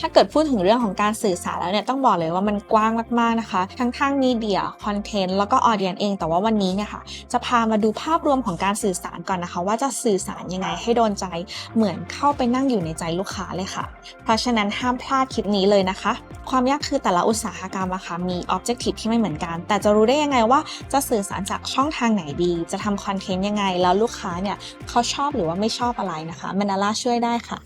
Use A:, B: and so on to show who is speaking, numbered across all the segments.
A: ถ้าเกิดพูดถึงเรื่องของการสื่อสารแล้วเนี่ยต้องบอกเลยว่ามันกว้างมากๆนะคะ ทั้งทางมีเดียคอนเทนต์แล้วก็ออเดียนเอง แต่ว่าวันนี้เนี่ยค่ะจะพามาดูภาพรวมของการสื่อสารก่อนนะคะ ว่าจะสื่อสารยังไงให้โดนใจ เหมือนเข้าไปนั่งอยู่ในใจลูกค้าเลยค่ะ เพราะฉะนั้นห้ามพลาดคลิปนี้เลยนะคะ ความยากคือแต่ละอุตสาหกรรมอะค่ะมี objective ที่ไม่เหมือนกัน แต่จะรู้ได้ยังไงว่าจะสื่อสารจากช่องทางไหนดี จะทำคอนเทนต์ยังไง แล้วลูกค้าเนี่ยเขาชอบหรือว่าไม่ชอบอะไรนะคะมันดาร่าช่วยได้ค่ะ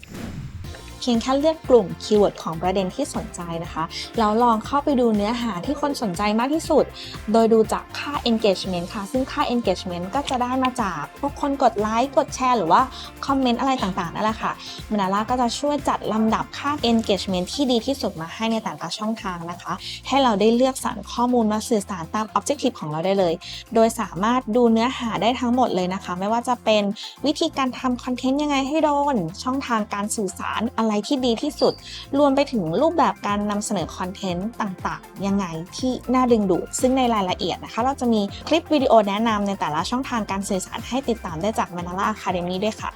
A: เพียงแค่เลือกกลุ่มคีย์เวิร์ดของประเด็นที่สนใจนะคะแล้วลองเข้าไปดูเนื้อหาที่คนสนใจมากที่สุด โดยดูจากค่า engagement ค่ะ ซึ่งค่า engagement ก็จะได้มาจากพวกคนกดไลค์กดแชร์หรือว่าคอมเมนต์อะไรต่างๆนั่นแหละค่ะมานาร่าก็จะช่วยจัดลำดับค่า engagement ที่ดีที่สุดมาให้ในแต่ละช่องทางนะคะ ให้เราได้เลือกสรรข้อมูลมาสื่อสารตาม objective ของเราได้เลย โดยสามารถดูเนื้อหาได้ทั้งหมดเลยนะคะ ไม่ว่าจะเป็นวิธีการทำคอนเทนต์ยังไงให้โดน ช่องทางการสื่อสารอะไรไรที่ดีที่สุด รวมไปถึงรูปแบบการนำเสนอคอนเทนต์ต่างๆ ยังไงที่น่าดึงดูด ซึ่งในรายละเอียดนะคะ เราจะมีคลิปวิดีโอแนะนำในแต่ละช่องทางการสื่อสารให้ติดตามได้จาก Manala Academy ด้วยค่ะ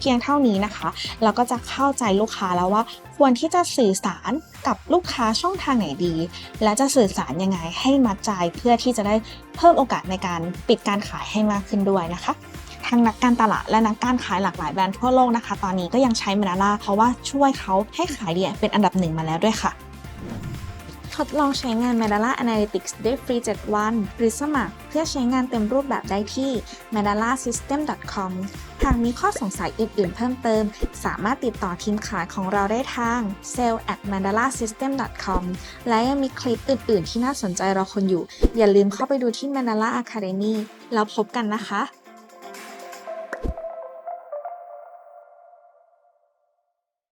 A: เพียงเท่านี้นะคะ เราก็จะเข้าใจลูกค้าแล้วว่า ควรที่จะสื่อสารกับลูกค้าช่องทางไหนดี และจะสื่อสารยังไงให้มัดใจเพื่อที่จะได้เพิ่มโอกาสในการปิดการขายให้มากขึ้นด้วยนะคะ ทั้งนักการตลาดและนักการขายหลากหลายแบรนด์ทั่วโลกนะคะ ตอนนี้ก็ยังใช้มานาล่าเพราะว่าช่วยเขาให้ขายดีเป็นอันดับหนึ่งมาแล้วด้วยค่ะทดลองใช้งาน Mandala Analytics ได้ฟรี 7 วัน หรือสมัครเพื่อใช้งานเต็มรูปแบบได้ที่ mandalasystem.com หากมีข้อสงสัยอื่น ๆ เพิ่มเติม สามารถติดต่อทีมขายของเราได้ทาง sale at mandalasystem.com และยังมีคลิปอื่น ๆ ที่น่าสนใจรอคนอยู่ อย่าลืมเข้าไปดูที่ Mandala Academy แล้วพบกันนะคะ